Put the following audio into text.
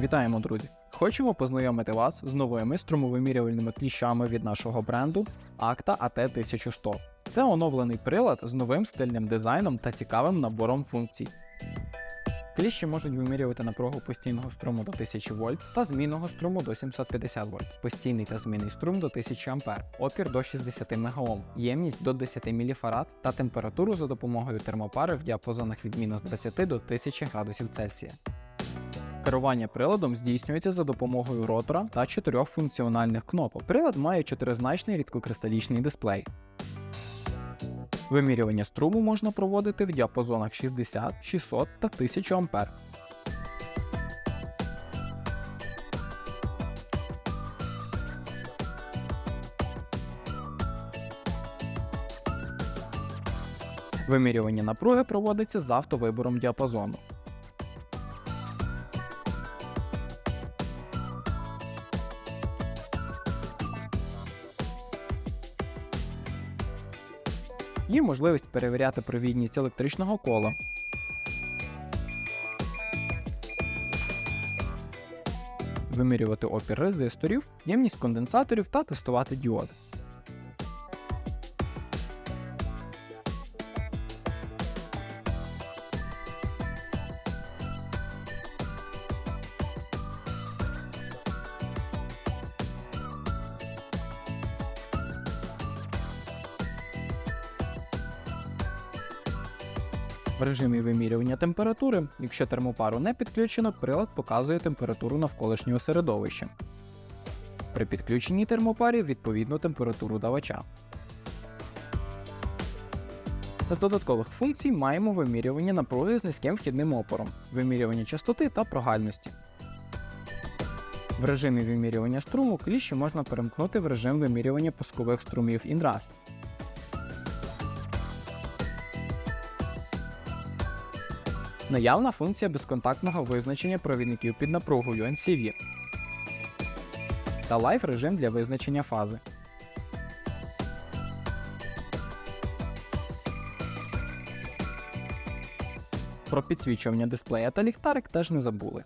Вітаємо, друзі! Хочемо познайомити вас з новими струмовимірювальними кліщами від нашого бренду Acta AT1100. Це оновлений прилад з новим стильним дизайном та цікавим набором функцій. Кліщі можуть вимірювати напругу постійного струму до 1000 вольт та змінного струму до 750 вольт, постійний та змінний струм до 1000 А, опір до 60 МГОм, ємність до 10 мФ та температуру за допомогою термопари в діапазонах від мінус 20 до 1000 градусів Цельсія. Керування приладом здійснюється за допомогою ротора та чотирьох функціональних кнопок. Прилад має чотиризначний рідкокристалічний дисплей. Вимірювання струму можна проводити в діапазонах 60, 600 та 1000 А. Вимірювання напруги проводиться з автовибором діапазону. Є можливість перевіряти провідність електричного кола. Вимірювати опір резисторів, ємність конденсаторів та тестувати діоди. В режимі вимірювання температури, якщо термопару не підключено, прилад показує температуру навколишнього середовища. При підключеній термопарі відповідну температуру давача. З додаткових функцій маємо вимірювання напруги з низьким вхідним опором, вимірювання частоти та прогальності. В режимі вимірювання струму кліщі можна перемкнути в режим вимірювання пускових струмів інраж. Наявна функція безконтактного визначення провідників під напругою NCV та лайф режим для визначення фази. Про підсвічування дисплея та ліхтарик теж не забули.